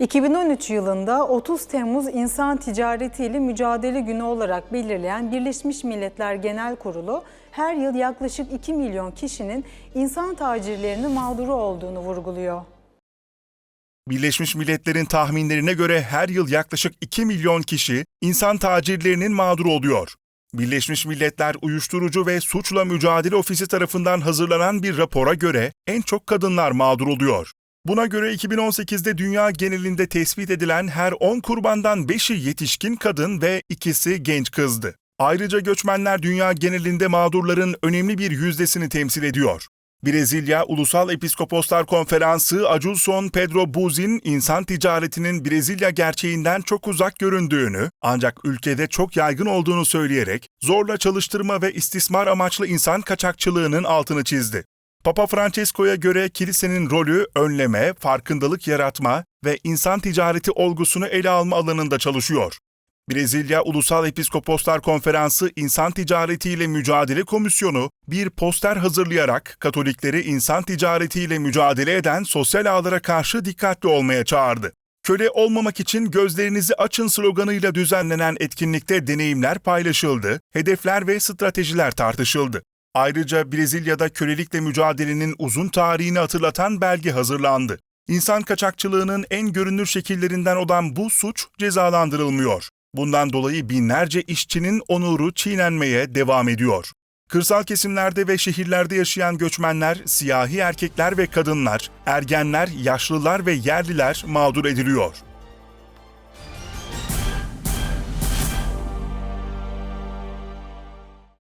2013 yılında 30 Temmuz İnsan Ticareti ile Mücadele Günü olarak belirleyen Birleşmiş Milletler Genel Kurulu her yıl yaklaşık 2 milyon kişinin insan tacirlerinin mağduru olduğunu vurguluyor. Birleşmiş Milletler'in tahminlerine göre her yıl yaklaşık 2 milyon kişi insan tacirlerinin mağduru oluyor. Birleşmiş Milletler Uyuşturucu ve Suçla Mücadele Ofisi tarafından hazırlanan bir rapora göre en çok kadınlar mağdur oluyor. Buna göre 2018'de dünya genelinde tespit edilen her 10 kurbandan 5'i yetişkin kadın ve ikisi genç kızdı. Ayrıca göçmenler dünya genelinde mağdurların önemli bir yüzdesini temsil ediyor. Brezilya Ulusal Episkoposlar Konferansı Aculson Pedro Buzin insan ticaretinin Brezilya gerçeğinden çok uzak göründüğünü ancak ülkede çok yaygın olduğunu söyleyerek zorla çalıştırma ve istismar amaçlı insan kaçakçılığının altını çizdi. Papa Francesco'ya göre kilisenin rolü önleme, farkındalık yaratma ve insan ticareti olgusunu ele alma alanında çalışıyor. Brezilya Ulusal Episkoposlar Konferansı İnsan Ticaretiyle Mücadele Komisyonu bir poster hazırlayarak Katolikleri insan ticaretiyle mücadele eden sosyal ağlara karşı dikkatli olmaya çağırdı. Köle olmamak için gözlerinizi açın sloganıyla düzenlenen etkinlikte deneyimler paylaşıldı, hedefler ve stratejiler tartışıldı. Ayrıca Brezilya'da kölelikle mücadelenin uzun tarihini hatırlatan belge hazırlandı. İnsan kaçakçılığının en görünür şekillerinden olan bu suç cezalandırılmıyor. Bundan dolayı binlerce işçinin onuru çiğnenmeye devam ediyor. Kırsal kesimlerde ve şehirlerde yaşayan göçmenler, siyahi erkekler ve kadınlar, ergenler, yaşlılar ve yerliler mağdur ediliyor.